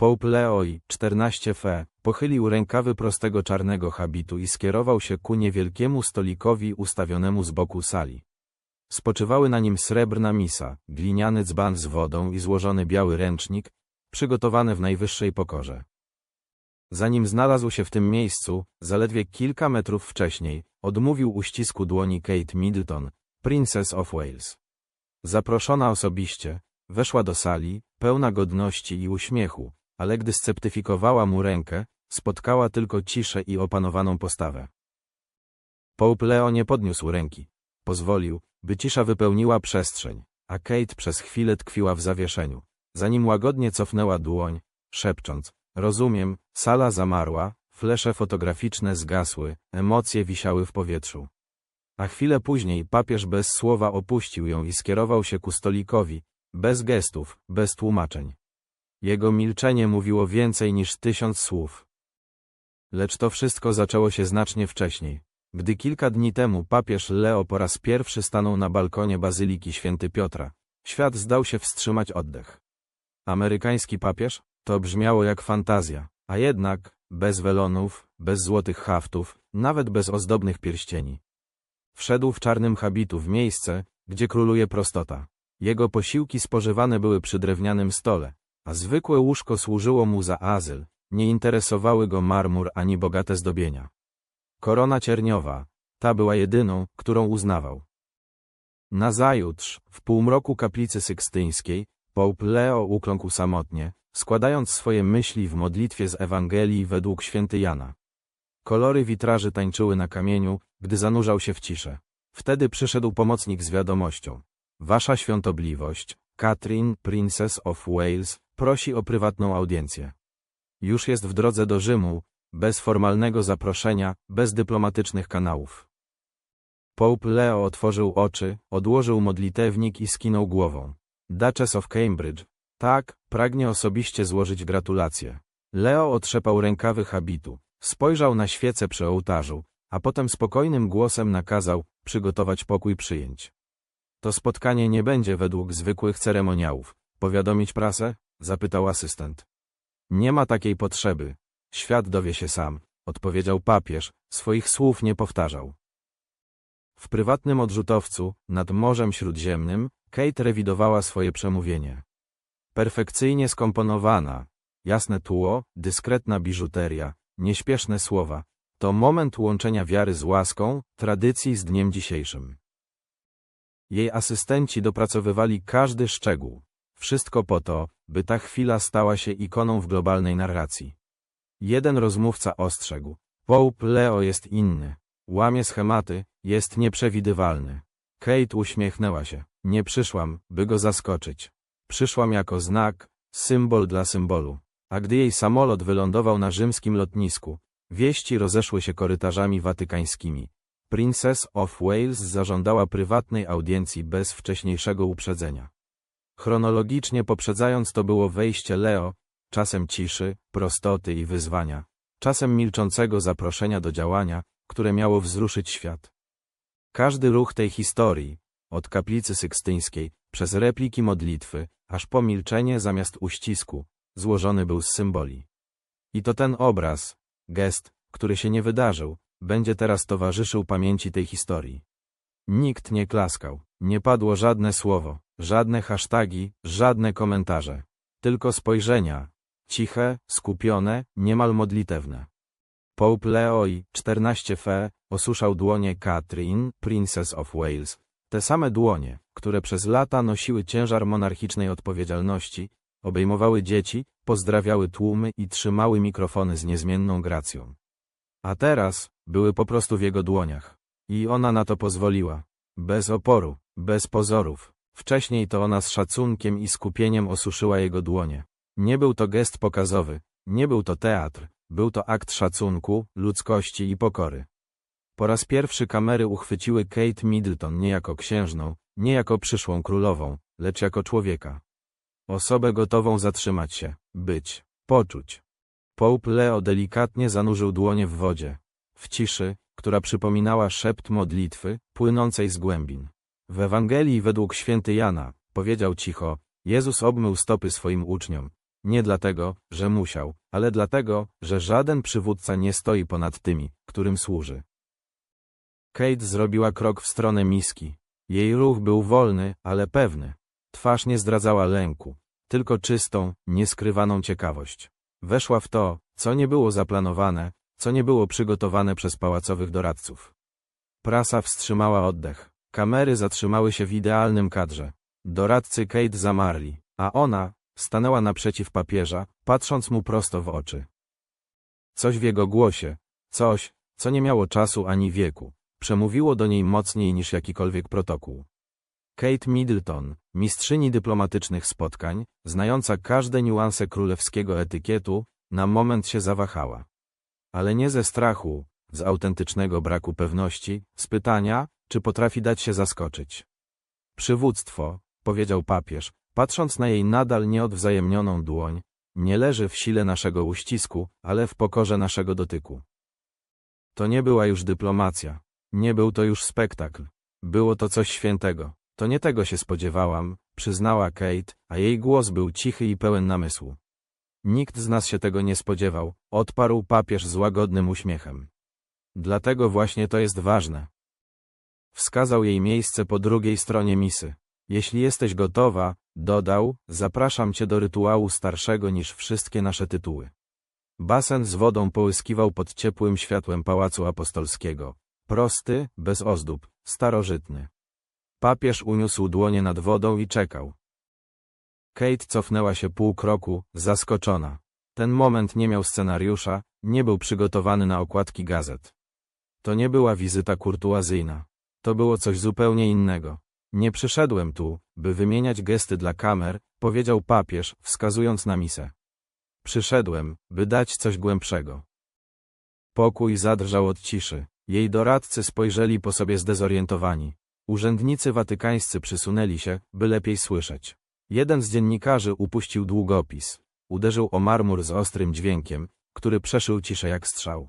Pope Leoi, 14 fe, pochylił rękawy prostego czarnego habitu i skierował się ku niewielkiemu stolikowi ustawionemu z boku sali. Spoczywały na nim srebrna misa, gliniany dzban z wodą i złożony biały ręcznik, przygotowane w najwyższej pokorze. Zanim znalazł się w tym miejscu, zaledwie kilka metrów wcześniej, odmówił uścisku dłoni Kate Middleton, Princess of Wales. Zaproszona osobiście, weszła do sali, pełna godności i uśmiechu, ale gdy sceptyfikowała mu rękę, spotkała tylko ciszę i opanowaną postawę. Pope Leo nie podniósł ręki. Pozwolił, by cisza wypełniła przestrzeń, a Kate przez chwilę tkwiła w zawieszeniu. Zanim łagodnie cofnęła dłoń, szepcząc, rozumiem, sala zamarła, flesze fotograficzne zgasły, emocje wisiały w powietrzu. A chwilę później papież bez słowa opuścił ją i skierował się ku stolikowi, bez gestów, bez tłumaczeń. Jego milczenie mówiło więcej niż tysiąc słów. Lecz to wszystko zaczęło się znacznie wcześniej, gdy kilka dni temu papież Leo po raz pierwszy stanął na balkonie Bazyliki Święty Piotra. Świat zdał się wstrzymać oddech. Amerykański papież? To brzmiało jak fantazja, a jednak, bez welonów, bez złotych haftów, nawet bez ozdobnych pierścieni. Wszedł w czarnym habitu w miejsce, gdzie króluje prostota. Jego posiłki spożywane były przy drewnianym stole, a zwykłe łóżko służyło mu za azyl, nie interesowały go marmur ani bogate zdobienia. Korona cierniowa, ta była jedyną, którą uznawał. Nazajutrz, w półmroku kaplicy sykstyńskiej, Pope Leo ukląkł samotnie, składając swoje myśli w modlitwie z Ewangelii według święty Jana. Kolory witraży tańczyły na kamieniu, gdy zanurzał się w ciszę. Wtedy przyszedł pomocnik z wiadomością. Wasza świątobliwość, Catherine, Princess of Wales, prosi o prywatną audiencję. Już jest w drodze do Rzymu, bez formalnego zaproszenia, bez dyplomatycznych kanałów. Pope Leo otworzył oczy, odłożył modlitewnik i skinął głową. Duchess of Cambridge. Tak, pragnie osobiście złożyć gratulacje. Leo otrzepał rękawy habitu, spojrzał na świecę przy ołtarzu, a potem spokojnym głosem nakazał przygotować pokój przyjęć. To spotkanie nie będzie według zwykłych ceremoniałów. Powiadomić prasę? Zapytał asystent. Nie ma takiej potrzeby. Świat dowie się sam, odpowiedział papież, swoich słów nie powtarzał. W prywatnym odrzutowcu, nad Morzem Śródziemnym, Kate rewidowała swoje przemówienie. Perfekcyjnie skomponowana, jasne tło, dyskretna biżuteria, nieśpieszne słowa. To moment łączenia wiary z łaską, tradycji z dniem dzisiejszym. Jej asystenci dopracowywali każdy szczegół. Wszystko po to, by ta chwila stała się ikoną w globalnej narracji. Jeden rozmówca ostrzegł. Pope Leo jest inny. Łamie schematy, jest nieprzewidywalny. Kate uśmiechnęła się. Nie przyszłam, by go zaskoczyć. Przyszłam jako znak, symbol dla symbolu. A gdy jej samolot wylądował na rzymskim lotnisku, wieści rozeszły się korytarzami watykańskimi. Princess of Wales zażądała prywatnej audiencji bez wcześniejszego uprzedzenia. Chronologicznie poprzedzając to było wejście Leo, czasem ciszy, prostoty i wyzwania, czasem milczącego zaproszenia do działania, które miało wzruszyć świat. Każdy ruch tej historii, od kaplicy sykstyńskiej, przez repliki modlitwy, aż po milczenie zamiast uścisku, złożony był z symboli. I to ten obraz, gest, który się nie wydarzył, będzie teraz towarzyszył pamięci tej historii. Nikt nie klaskał, nie padło żadne słowo, żadne hasztagi, żadne komentarze. Tylko spojrzenia, ciche, skupione, niemal modlitewne. Pope Leoi, 14 fe, osuszał dłonie Catherine, Princess of Wales. Te same dłonie, które przez lata nosiły ciężar monarchicznej odpowiedzialności, obejmowały dzieci, pozdrawiały tłumy i trzymały mikrofony z niezmienną gracją. A teraz były po prostu w jego dłoniach. I ona na to pozwoliła. Bez oporu, bez pozorów. Wcześniej to ona z szacunkiem i skupieniem osuszyła jego dłonie. Nie był to gest pokazowy, nie był to teatr, był to akt szacunku, ludzkości i pokory. Po raz pierwszy kamery uchwyciły Kate Middleton nie jako księżną, nie jako przyszłą królową, lecz jako człowieka. Osobę gotową zatrzymać się, być, poczuć. Pope Leo delikatnie zanurzył dłonie w wodzie, w ciszy, która przypominała szept modlitwy, płynącej z głębin. W Ewangelii według święty Jana, powiedział cicho, Jezus obmył stopy swoim uczniom, Nie dlatego, że musiał, ale dlatego, że żaden przywódca nie stoi ponad tymi, którym służy. Kate zrobiła krok w stronę miski. Jej ruch był wolny, ale pewny. Twarz nie zdradzała lęku, tylko czystą, nieskrywaną ciekawość. Weszła w to, co nie było zaplanowane, co nie było przygotowane przez pałacowych doradców. Prasa wstrzymała oddech. Kamery zatrzymały się w idealnym kadrze. Doradcy Kate zamarli, a ona stanęła naprzeciw papieża, patrząc mu prosto w oczy. Coś w jego głosie, coś, co nie miało czasu ani wieku, przemówiło do niej mocniej niż jakikolwiek protokół. Kate Middleton, mistrzyni dyplomatycznych spotkań, znająca każde niuanse królewskiego etykietu, na moment się zawahała. Ale nie ze strachu, z autentycznego braku pewności, z pytania, czy potrafi dać się zaskoczyć. Przywództwo, powiedział papież, patrząc na jej nadal nieodwzajemnioną dłoń, nie leży w sile naszego uścisku, ale w pokorze naszego dotyku. To nie była już dyplomacja. Nie był to już spektakl. Było to coś świętego. To nie tego się spodziewałam, przyznała Kate, a jej głos był cichy i pełen namysłu. Nikt z nas się tego nie spodziewał, odparł papież z łagodnym uśmiechem. Dlatego właśnie to jest ważne. Wskazał jej miejsce po drugiej stronie misy. Jeśli jesteś gotowa, dodał, zapraszam cię do rytuału starszego niż wszystkie nasze tytuły. Basen z wodą połyskiwał pod ciepłym światłem Pałacu Apostolskiego. Prosty, bez ozdób, starożytny. Papież uniósł dłonie nad wodą i czekał. Kate cofnęła się pół kroku, zaskoczona. Ten moment nie miał scenariusza, nie był przygotowany na okładki gazet. To nie była wizyta kurtuazyjna. To było coś zupełnie innego. Nie przyszedłem tu, by wymieniać gesty dla kamer, powiedział papież, wskazując na misę. Przyszedłem, by dać coś głębszego. Pokój zadrżał od ciszy. Jej doradcy spojrzeli po sobie zdezorientowani. Urzędnicy watykańscy przysunęli się, by lepiej słyszeć. Jeden z dziennikarzy upuścił długopis. Uderzył o marmur z ostrym dźwiękiem, który przeszył ciszę jak strzał.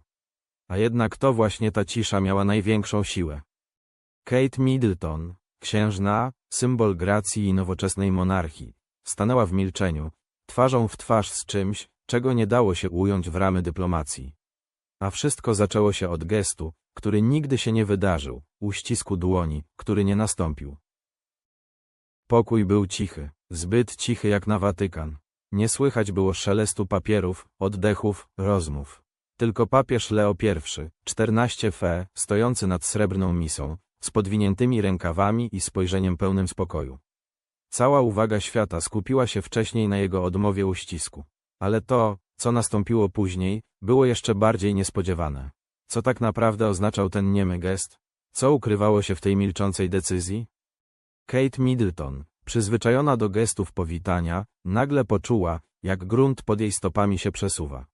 A jednak to właśnie ta cisza miała największą siłę. Kate Middleton, księżna, symbol gracji i nowoczesnej monarchii, stanęła w milczeniu, twarzą w twarz z czymś, czego nie dało się ująć w ramy dyplomacji. A wszystko zaczęło się od gestu, który nigdy się nie wydarzył, uścisku dłoni, który nie nastąpił. Pokój był cichy, zbyt cichy jak na Watykan. Nie słychać było szelestu papierów, oddechów, rozmów. Tylko papież Leo I, 14 fe, stojący nad srebrną misą, z podwiniętymi rękawami i spojrzeniem pełnym spokoju. Cała uwaga świata skupiła się wcześniej na jego odmowie uścisku. Ale to, co nastąpiło później, było jeszcze bardziej niespodziewane. Co tak naprawdę oznaczał ten niemy gest? Co ukrywało się w tej milczącej decyzji? Kate Middleton, przyzwyczajona do gestów powitania, nagle poczuła, jak grunt pod jej stopami się przesuwa.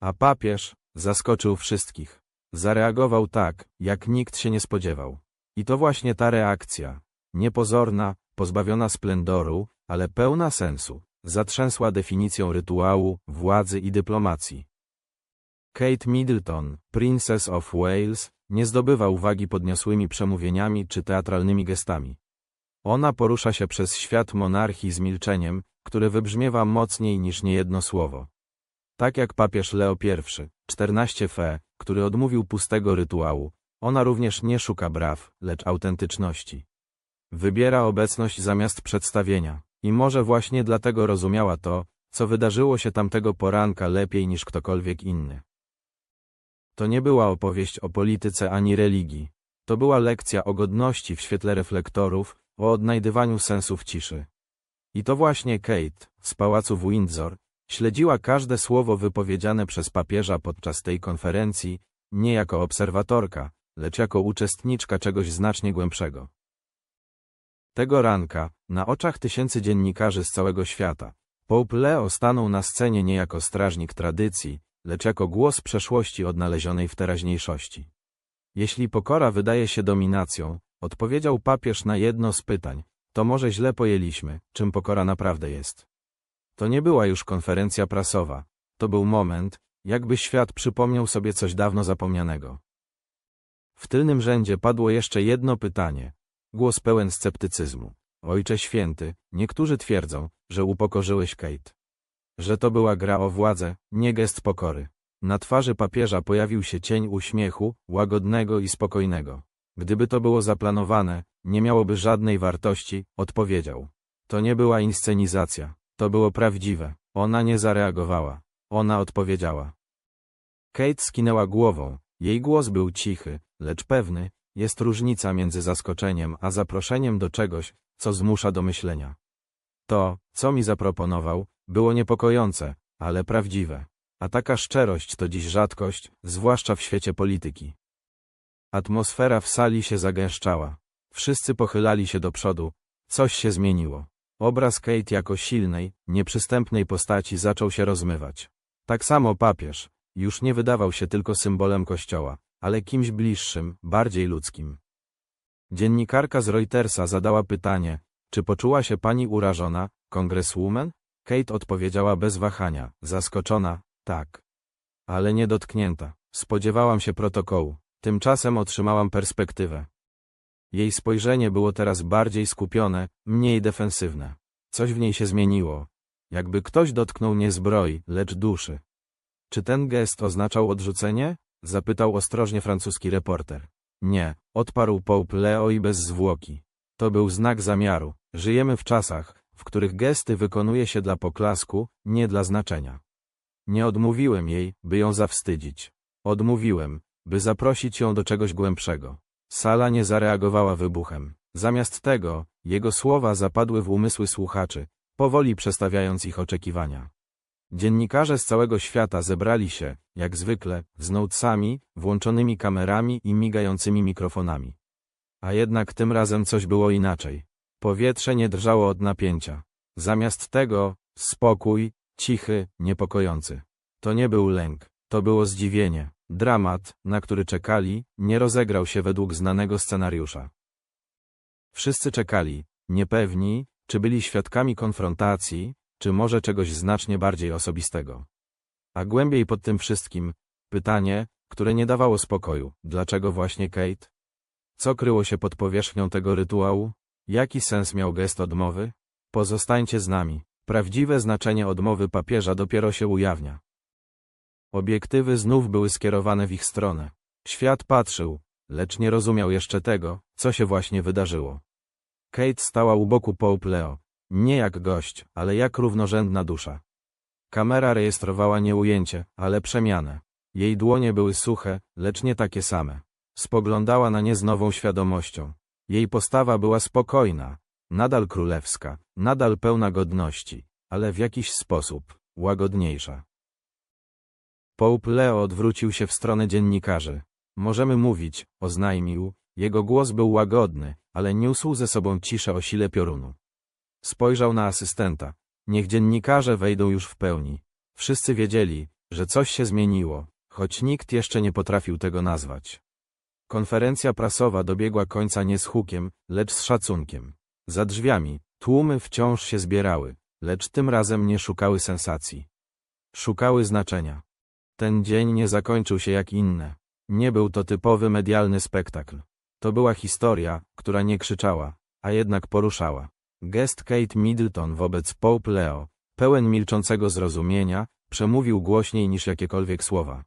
A papież zaskoczył wszystkich. Zareagował tak, jak nikt się nie spodziewał. I to właśnie ta reakcja, niepozorna, pozbawiona splendoru, ale pełna sensu, zatrzęsła definicją rytuału, władzy i dyplomacji. Kate Middleton, Princess of Wales, nie zdobywa uwagi podniosłymi przemówieniami czy teatralnymi gestami. Ona porusza się przez świat monarchii z milczeniem, które wybrzmiewa mocniej niż niejedno słowo. Tak jak papież Leo I, 14 fe, który odmówił pustego rytuału, ona również nie szuka braw, lecz autentyczności. Wybiera obecność zamiast przedstawienia. I może właśnie dlatego rozumiała to, co wydarzyło się tamtego poranka lepiej niż ktokolwiek inny. To nie była opowieść o polityce ani religii. To była lekcja o godności w świetle reflektorów, o odnajdywaniu sensów ciszy. I to właśnie Kate, z pałacu w Windsor, śledziła każde słowo wypowiedziane przez papieża podczas tej konferencji, nie jako obserwatorka, lecz jako uczestniczka czegoś znacznie głębszego. Tego ranka, na oczach tysięcy dziennikarzy z całego świata, Pope Leo stanął na scenie nie jako strażnik tradycji, lecz jako głos przeszłości odnalezionej w teraźniejszości. Jeśli pokora wydaje się dominacją, odpowiedział papież na jedno z pytań, to może źle pojęliśmy, czym pokora naprawdę jest. To nie była już konferencja prasowa, to był moment, jakby świat przypomniał sobie coś dawno zapomnianego. W tylnym rzędzie padło jeszcze jedno pytanie, Głos pełen sceptycyzmu. Ojcze święty, niektórzy twierdzą, że upokorzyłeś Kate. że to była gra o władzę, nie gest pokory. Na twarzy papieża pojawił się cień uśmiechu, łagodnego i spokojnego. Gdyby to było zaplanowane, nie miałoby żadnej wartości, odpowiedział. To nie była inscenizacja, to było prawdziwe. Ona nie zareagowała. Ona odpowiedziała. Kate skinęła głową. Jej głos był cichy, lecz pewny. Jest różnica między zaskoczeniem a zaproszeniem do czegoś, co zmusza do myślenia. To, co mi zaproponował, było niepokojące, ale prawdziwe. A taka szczerość to dziś rzadkość, zwłaszcza w świecie polityki. Atmosfera w sali się zagęszczała. Wszyscy pochylali się do przodu. Coś się zmieniło. Obraz Kate jako silnej, nieprzystępnej postaci zaczął się rozmywać. Tak samo papież, już nie wydawał się tylko symbolem kościoła, ale kimś bliższym, bardziej ludzkim. Dziennikarka z Reutersa zadała pytanie, czy poczuła się pani urażona, kongreswoman? Kate odpowiedziała bez wahania, zaskoczona, tak. Ale nie dotknięta. Spodziewałam się protokołu. Tymczasem otrzymałam perspektywę. Jej spojrzenie było teraz bardziej skupione, mniej defensywne. Coś w niej się zmieniło. Jakby ktoś dotknął nie zbroi, lecz duszy. Czy ten gest oznaczał odrzucenie? Zapytał ostrożnie francuski reporter. Nie, odparł Pope Leo i bez zwłoki. To był znak zamiaru. Żyjemy w czasach, w których gesty wykonuje się dla poklasku, nie dla znaczenia. Nie odmówiłem jej, by ją zawstydzić. Odmówiłem, by zaprosić ją do czegoś głębszego. Sala nie zareagowała wybuchem. Zamiast tego, jego słowa zapadły w umysły słuchaczy, powoli przestawiając ich oczekiwania. Dziennikarze z całego świata zebrali się, jak zwykle, z notesami, włączonymi kamerami i migającymi mikrofonami. A jednak tym razem coś było inaczej. Powietrze nie drżało od napięcia. Zamiast tego, spokój, cichy, niepokojący. To nie był lęk, to było zdziwienie. Dramat, na który czekali, nie rozegrał się według znanego scenariusza. Wszyscy czekali, niepewni, czy byli świadkami konfrontacji, czy może czegoś znacznie bardziej osobistego. A głębiej pod tym wszystkim, pytanie, które nie dawało spokoju, dlaczego właśnie Kate? Co kryło się pod powierzchnią tego rytuału? Jaki sens miał gest odmowy? Pozostańcie z nami. Prawdziwe znaczenie odmowy papieża dopiero się ujawnia. Obiektywy znów były skierowane w ich stronę. Świat patrzył, lecz nie rozumiał jeszcze tego, co się właśnie wydarzyło. Kate stała u boku Pope Leo. Nie jak gość, ale jak równorzędna dusza. Kamera rejestrowała nie ujęcie, ale przemianę. Jej dłonie były suche, lecz nie takie same. Spoglądała na nie z nową świadomością. Jej postawa była spokojna, nadal królewska, nadal pełna godności, ale w jakiś sposób łagodniejsza. Pope Leo odwrócił się w stronę dziennikarzy. Możemy mówić, oznajmił, jego głos był łagodny, ale niósł ze sobą ciszę o sile piorunu. Spojrzał na asystenta. Niech dziennikarze wejdą już w pełni. Wszyscy wiedzieli, że coś się zmieniło, choć nikt jeszcze nie potrafił tego nazwać. Konferencja prasowa dobiegła końca nie z hukiem, lecz z szacunkiem. Za drzwiami, tłumy wciąż się zbierały, lecz tym razem nie szukały sensacji. Szukały znaczenia. Ten dzień nie zakończył się jak inne. Nie był to typowy medialny spektakl. To była historia, która nie krzyczała, a jednak poruszała. Gest Kate Middleton wobec Pope Leo, pełen milczącego zrozumienia, przemówił głośniej niż jakiekolwiek słowa.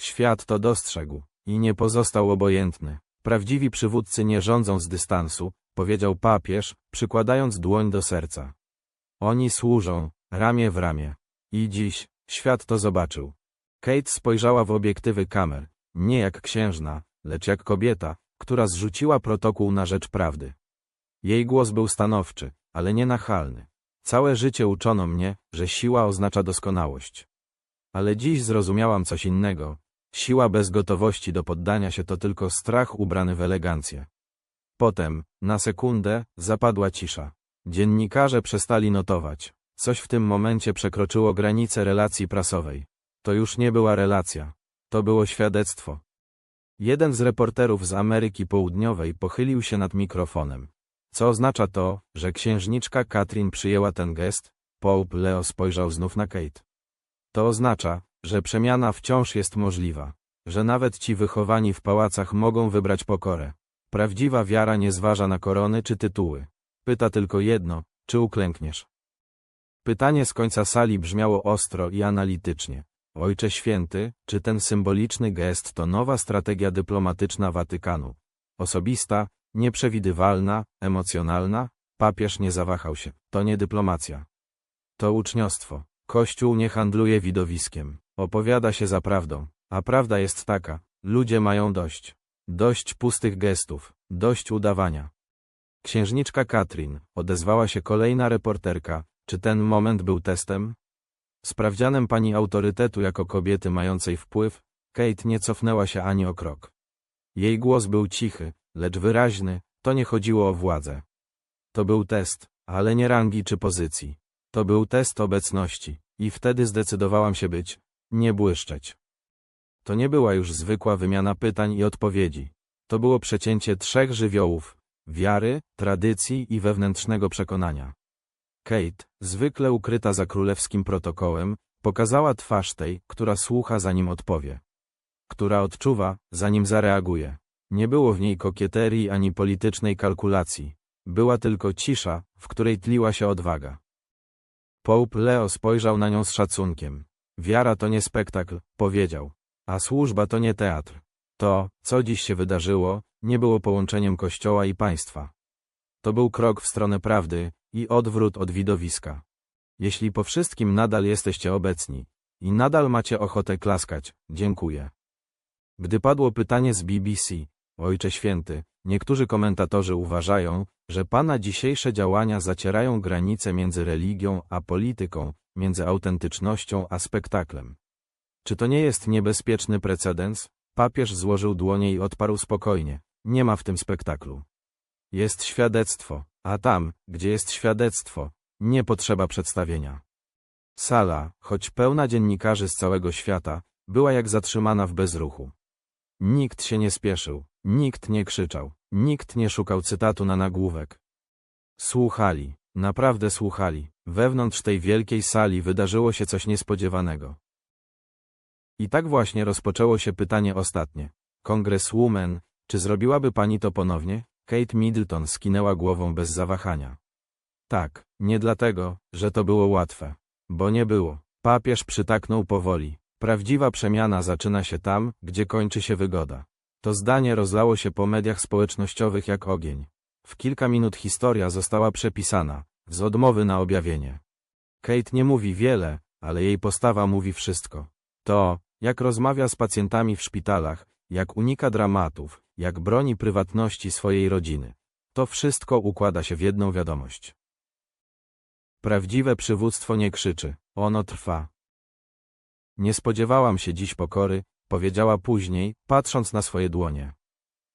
Świat to dostrzegł i nie pozostał obojętny. Prawdziwi przywódcy nie rządzą z dystansu, powiedział papież, przykładając dłoń do serca. Oni służą, ramię w ramię. I dziś, świat to zobaczył. Kate spojrzała w obiektywy kamer, nie jak księżna, lecz jak kobieta, która zrzuciła protokół na rzecz prawdy. Jej głos był stanowczy, ale nie nachalny. Całe życie uczono mnie, że siła oznacza doskonałość. Ale dziś zrozumiałam coś innego. Siła bez gotowości do poddania się to tylko strach ubrany w elegancję. Potem, na sekundę, zapadła cisza. Dziennikarze przestali notować. Coś w tym momencie przekroczyło granice relacji prasowej. To już nie była relacja. To było świadectwo. Jeden z reporterów z Ameryki Południowej pochylił się nad mikrofonem. Co oznacza to, że księżniczka Katrin przyjęła ten gest? Pope Leo spojrzał znów na Kate. To oznacza, że przemiana wciąż jest możliwa, że nawet ci wychowani w pałacach mogą wybrać pokorę. Prawdziwa wiara nie zważa na korony czy tytuły. Pyta tylko jedno, czy uklękniesz. Pytanie z końca sali brzmiało ostro i analitycznie. Ojcze Święty, czy ten symboliczny gest to nowa strategia dyplomatyczna Watykanu? Osobista, nieprzewidywalna, emocjonalna? Papież nie zawahał się. To nie dyplomacja. To uczniostwo. Kościół nie handluje widowiskiem. Opowiada się za prawdą. A prawda jest taka. Ludzie mają dość. Dość pustych gestów. Dość udawania. Księżniczka Katrin, odezwała się kolejna reporterka. Czy ten moment był testem? Sprawdzianem pani autorytetu jako kobiety mającej wpływ, Kate nie cofnęła się ani o krok. Jej głos był cichy, lecz wyraźny, to nie chodziło o władzę. To był test, ale nie rangi czy pozycji. To był test obecności, i wtedy zdecydowałam się być, nie błyszczeć. To nie była już zwykła wymiana pytań i odpowiedzi. To było przecięcie trzech żywiołów wiary, tradycji i wewnętrznego przekonania. Kate, zwykle ukryta za królewskim protokołem, pokazała twarz tej, która słucha zanim odpowie. Która odczuwa, zanim zareaguje. Nie było w niej kokieterii ani politycznej kalkulacji. Była tylko cisza, w której tliła się odwaga. Pope Leo spojrzał na nią z szacunkiem. Wiara to nie spektakl, powiedział. A służba to nie teatr. To, co dziś się wydarzyło, nie było połączeniem kościoła i państwa. To był krok w stronę prawdy i odwrót od widowiska. Jeśli po wszystkim nadal jesteście obecni i nadal macie ochotę klaskać, dziękuję. Gdy padło pytanie z BBC, Ojcze Święty, niektórzy komentatorzy uważają, że Pana dzisiejsze działania zacierają granice między religią a polityką, między autentycznością a spektaklem. Czy to nie jest niebezpieczny precedens? Papież złożył dłonie i odparł spokojnie. Nie ma w tym spektaklu. Jest świadectwo, a tam, gdzie jest świadectwo, nie potrzeba przedstawienia. Sala, choć pełna dziennikarzy z całego świata, była jak zatrzymana w bezruchu. Nikt się nie spieszył, nikt nie krzyczał, nikt nie szukał cytatu na nagłówek. Słuchali, naprawdę słuchali. Wewnątrz tej wielkiej sali wydarzyło się coś niespodziewanego. I tak właśnie rozpoczęło się pytanie ostatnie. Kongreswoman, czy zrobiłaby pani to ponownie? Kate Middleton skinęła głową bez zawahania. Tak, nie dlatego, że to było łatwe. Bo nie było. Papież przytaknął powoli. Prawdziwa przemiana zaczyna się tam, gdzie kończy się wygoda. To zdanie rozlało się po mediach społecznościowych jak ogień. W kilka minut historia została przepisana, z odmowy na objawienie. Kate nie mówi wiele, ale jej postawa mówi wszystko. To, jak rozmawia z pacjentami w szpitalach, jak unika dramatów, jak broni prywatności swojej rodziny. To wszystko układa się w jedną wiadomość. Prawdziwe przywództwo nie krzyczy, ono trwa. Nie spodziewałam się dziś pokory, powiedziała później, patrząc na swoje dłonie.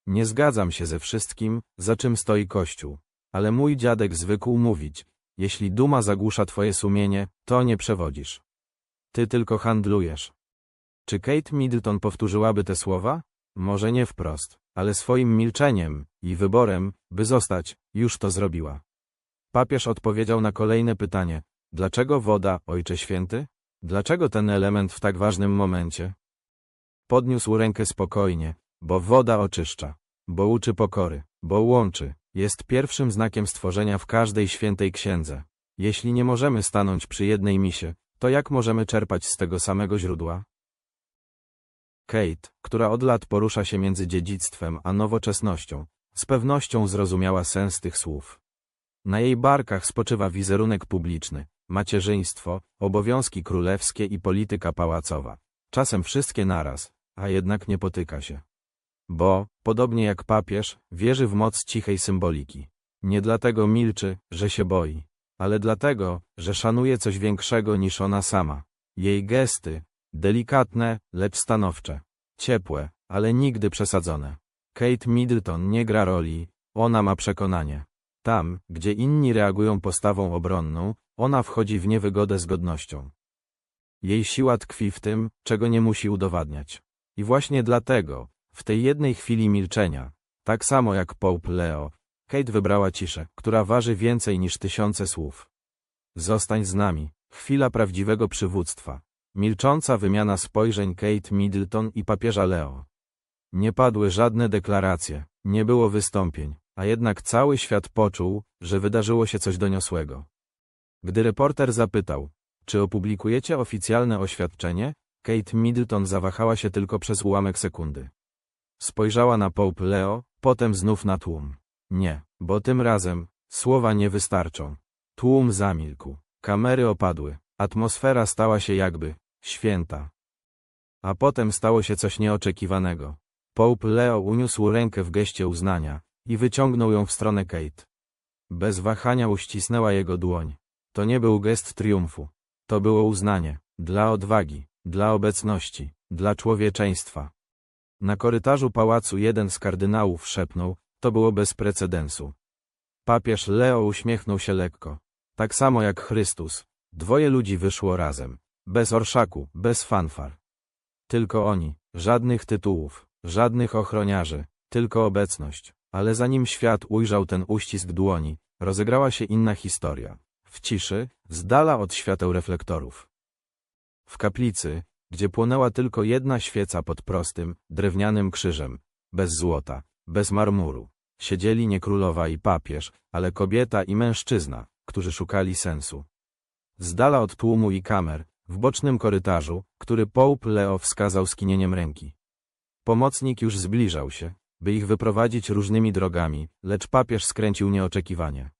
Nie zgadzam się ze wszystkim, za czym stoi Kościół, ale mój dziadek zwykł mówić, jeśli duma zagłusza twoje sumienie, to nie przewodzisz. Ty tylko handlujesz. Czy Kate Middleton powtórzyłaby te słowa? Może nie wprost, ale swoim milczeniem i wyborem, by zostać, już to zrobiła. Papież odpowiedział na kolejne pytanie. Dlaczego woda, Ojcze Święty? Dlaczego ten element w tak ważnym momencie? Podniósł rękę spokojnie, bo woda oczyszcza, bo uczy pokory, bo łączy, jest pierwszym znakiem stworzenia w każdej świętej księdze. Jeśli nie możemy stanąć przy jednej misie, to jak możemy czerpać z tego samego źródła? Kate, która od lat porusza się między dziedzictwem a nowoczesnością, z pewnością zrozumiała sens tych słów. Na jej barkach spoczywa wizerunek publiczny, macierzyństwo, obowiązki królewskie i polityka pałacowa. Czasem wszystkie naraz, a jednak nie potyka się. Bo, podobnie jak papież, wierzy w moc cichej symboliki. Nie dlatego milczy, że się boi, ale dlatego, że szanuje coś większego niż ona sama. Jej gesty, delikatne, lecz stanowcze, ciepłe, ale nigdy przesadzone. Kate Middleton nie gra roli, ona ma przekonanie. Tam, gdzie inni reagują postawą obronną, ona wchodzi w niewygodę z godnością. Jej siła tkwi w tym, czego nie musi udowadniać. I właśnie dlatego, w tej jednej chwili milczenia, tak samo jak Pope Leo, Kate wybrała ciszę, która waży więcej niż tysiące słów. Zostań z nami, chwila prawdziwego przywództwa. Milcząca wymiana spojrzeń Kate Middleton i papieża Leo. Nie padły żadne deklaracje, nie było wystąpień, a jednak cały świat poczuł, że wydarzyło się coś doniosłego. Gdy reporter zapytał, czy opublikujecie oficjalne oświadczenie, Kate Middleton zawahała się tylko przez ułamek sekundy. Spojrzała na Pope Leo, potem znów na tłum. Nie, bo tym razem słowa nie wystarczą. Tłum zamilkł. Kamery opadły. Atmosfera stała się jakby święta. A potem stało się coś nieoczekiwanego. Pope Leo uniósł rękę w geście uznania i wyciągnął ją w stronę Kate. Bez wahania uścisnęła jego dłoń. To nie był gest triumfu. To było uznanie. Dla odwagi, dla obecności, dla człowieczeństwa. Na korytarzu pałacu jeden z kardynałów szepnął, to było bez precedensu. Papież Leo uśmiechnął się lekko. Tak samo jak Chrystus. Dwoje ludzi wyszło razem. Bez orszaku, bez fanfar. Tylko oni, żadnych tytułów, żadnych ochroniarzy, tylko obecność. Ale zanim świat ujrzał ten uścisk dłoni, rozegrała się inna historia. W ciszy, z dala od świateł reflektorów. W kaplicy, gdzie płonęła tylko jedna świeca pod prostym, drewnianym krzyżem, bez złota, bez marmuru, siedzieli nie królowa i papież, ale kobieta i mężczyzna, którzy szukali sensu. Z dala od tłumu i kamer, w bocznym korytarzu, który Pope Leo wskazał skinieniem ręki. Pomocnik już zbliżał się, by ich wyprowadzić różnymi drogami, lecz papież skręcił nieoczekiwanie.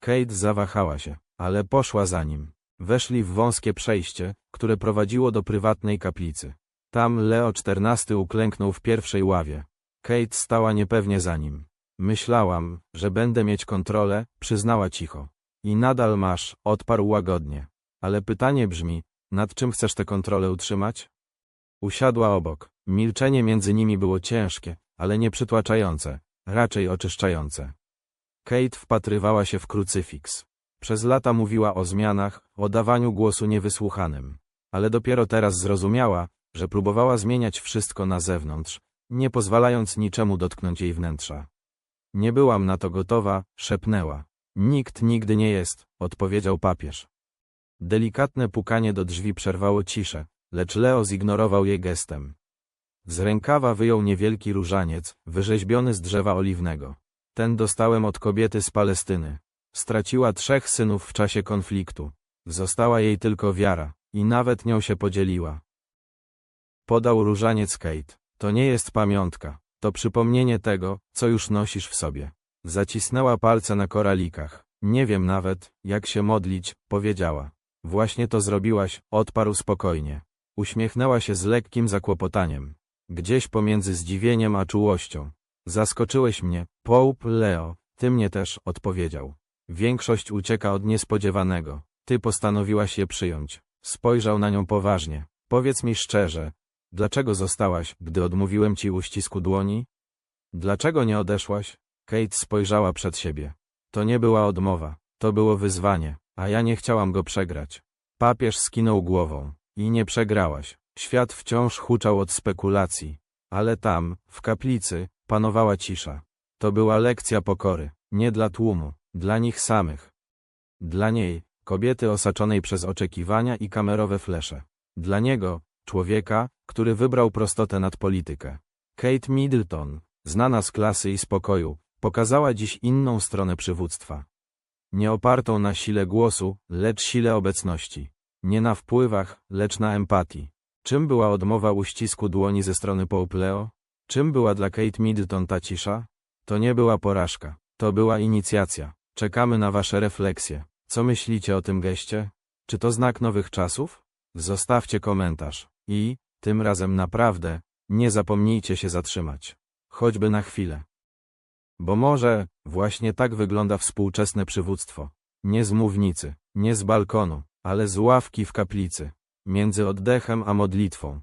Kate zawahała się, ale poszła za nim. Weszli w wąskie przejście, które prowadziło do prywatnej kaplicy. Tam Leo XIV uklęknął w pierwszej ławie. Kate stała niepewnie za nim. Myślałam, że będę mieć kontrolę, przyznała cicho. I nadal masz, odparł łagodnie. Ale pytanie brzmi, nad czym chcesz tę kontrolę utrzymać? Usiadła obok. Milczenie między nimi było ciężkie, ale nie przytłaczające, raczej oczyszczające. Kate wpatrywała się w krucyfiks. Przez lata mówiła o zmianach, o dawaniu głosu niewysłuchanym. Ale dopiero teraz zrozumiała, że próbowała zmieniać wszystko na zewnątrz, nie pozwalając niczemu dotknąć jej wnętrza. Nie byłam na to gotowa, szepnęła. Nikt nigdy nie jest, odpowiedział papież. Delikatne pukanie do drzwi przerwało ciszę, lecz Leo zignorował je gestem. Z rękawa wyjął niewielki różaniec, wyrzeźbiony z drzewa oliwnego. Ten dostałem od kobiety z Palestyny. Straciła trzech synów w czasie konfliktu. Została jej tylko wiara, i nawet nią się podzieliła. Podał różaniec Kate. To nie jest pamiątka, to przypomnienie tego, co już nosisz w sobie. Zacisnęła palce na koralikach. Nie wiem nawet, jak się modlić, powiedziała. Właśnie to zrobiłaś, odparł spokojnie. Uśmiechnęła się z lekkim zakłopotaniem. Gdzieś pomiędzy zdziwieniem a czułością. Zaskoczyłeś mnie, Pope Leo, ty mnie też, odpowiedział. Większość ucieka od niespodziewanego. Ty postanowiłaś je przyjąć. Spojrzał na nią poważnie. Powiedz mi szczerze, dlaczego zostałaś, gdy odmówiłem ci uścisku dłoni? Dlaczego nie odeszłaś? Kate spojrzała przed siebie. To nie była odmowa, to było wyzwanie, a ja nie chciałam go przegrać. Papież skinął głową. I nie przegrałaś. Świat wciąż huczał od spekulacji. Ale tam, w kaplicy, panowała cisza. To była lekcja pokory, nie dla tłumu, dla nich samych. Dla niej, kobiety osaczonej przez oczekiwania i kamerowe flesze. Dla niego, człowieka, który wybrał prostotę nad politykę. Kate Middleton, znana z klasy i spokoju, pokazała dziś inną stronę przywództwa. Nie opartą na sile głosu, lecz sile obecności. Nie na wpływach, lecz na empatii. Czym była odmowa uścisku dłoni ze strony Pope Leo? Czym była dla Kate Middleton ta cisza? To nie była porażka, to była inicjacja. Czekamy na wasze refleksje. Co myślicie o tym geście? Czy to znak nowych czasów? Zostawcie komentarz. I, tym razem naprawdę, nie zapomnijcie się zatrzymać. Choćby na chwilę. Bo może, właśnie tak wygląda współczesne przywództwo. Nie z mównicy, nie z balkonu, ale z ławki w kaplicy. Między oddechem a modlitwą.